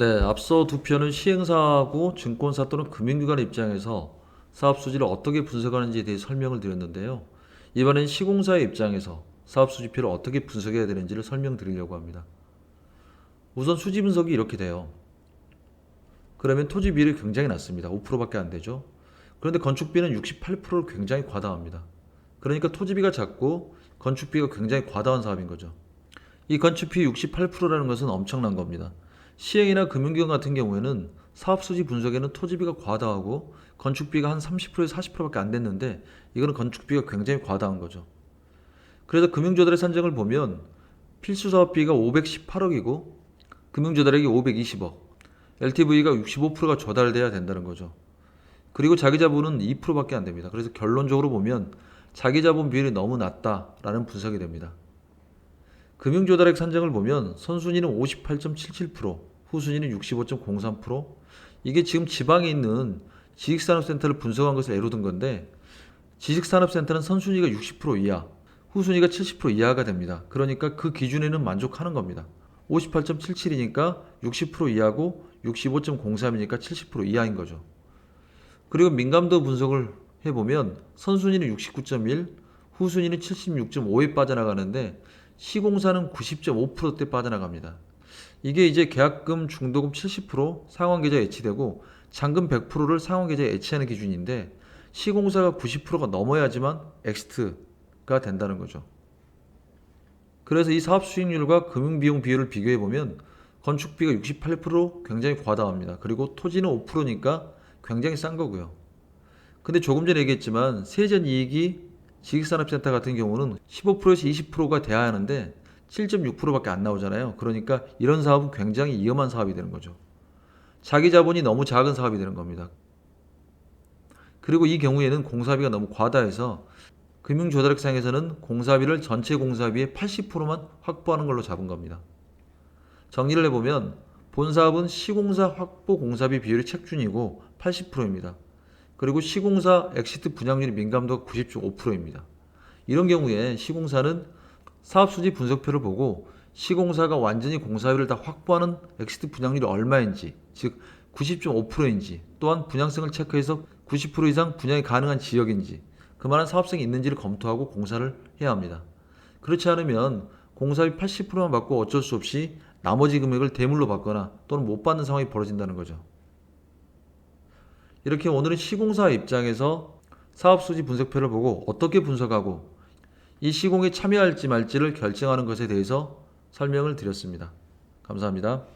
네, 앞서 두 편은 시행사하고 증권사 또는 금융기관 입장에서 사업 수지를 어떻게 분석하는지에 대해 설명을 드렸는데요. 이번엔 시공사의 입장에서 사업 수지표를 어떻게 분석해야 되는지를 설명드리려고 합니다. 우선 수지 분석이 이렇게 돼요. 그러면 토지 비율이 굉장히 낮습니다. 5%밖에 안 되죠. 그런데 건축비는 68%를 굉장히 과다합니다. 그러니까 토지비가 작고 건축비가 굉장히 과다한 사업인 거죠. 이 건축비 68%라는 것은 엄청난 겁니다. 시행이나 금융기관 같은 경우에는 사업 수지 분석에는 토지비가 과다하고 건축비가 한 30%에서 40%밖에 안 됐는데 이거는 건축비가 굉장히 과다한 거죠. 그래서 금융조달의 산정을 보면 필수 사업비가 518억이고 금융조달액이 520억, LTV가 65%가 조달돼야 된다는 거죠. 그리고 자기자본은 2%밖에 안 됩니다. 그래서 결론적으로 보면 자기자본 비율이 너무 낮다라는 분석이 됩니다. 금융조달액 산정을 보면 선순위는 58.77%, 후순위는 65.03%. 이게 지금 지방에 있는 지식산업센터를 분석한 것을 예로 든 건데 지식산업센터는 선순위가 60% 이하, 후순위가 70% 이하가 됩니다. 그러니까 그 기준에는 만족하는 겁니다. 58.77이니까 60% 이하고 65.03이니까 70% 이하인 거죠. 그리고 민감도 분석을 해보면 선순위는 69.1, 후순위는 76.5에 빠져나가는데 시공사는 90.5%대 빠져나갑니다. 이게 이제 계약금, 중도금 70% 상환 계좌에 예치되고 잔금 100%를 상환 계좌에 예치하는 기준인데 시공사가 90%가 넘어야지만 엑스트가 된다는 거죠. 그래서 이 사업 수익률과 금융 비용 비율을 비교해 보면 건축비가 68% 굉장히 과다합니다. 그리고 토지는 5%니까 굉장히 싼 거고요. 근데 조금 전에 얘기했지만 세전 이익이 지식산업센터 같은 경우는 15%에서 20%가 돼야 하는데 7.6%밖에 안 나오잖아요. 그러니까 이런 사업은 굉장히 위험한 사업이 되는 거죠. 자기 자본이 너무 작은 사업이 되는 겁니다. 그리고 이 경우에는 공사비가 너무 과다해서 금융조달액상에서는 공사비를 전체 공사비의 80%만 확보하는 걸로 잡은 겁니다. 정리를 해보면 본 사업은 시공사 확보 공사비 비율이 책준이고 80%입니다. 그리고 시공사 엑시트 분양률 민감도가 90.5%입니다. 이런 경우에 시공사는 사업 수지 분석표를 보고 시공사가 완전히 공사비를 다 확보하는 엑시트 분양률이 얼마인지, 즉 90.5%인지, 또한 분양성을 체크해서 90% 이상 분양이 가능한 지역인지, 그만한 사업성이 있는지를 검토하고 공사를 해야 합니다. 그렇지 않으면 공사비 80%만 받고 어쩔 수 없이 나머지 금액을 대물로 받거나 또는 못 받는 상황이 벌어진다는 거죠. 이렇게 오늘은 시공사 입장에서 사업 수지 분석표를 보고 어떻게 분석하고 이 시공에 참여할지 말지를 결정하는 것에 대해서 설명을 드렸습니다. 감사합니다.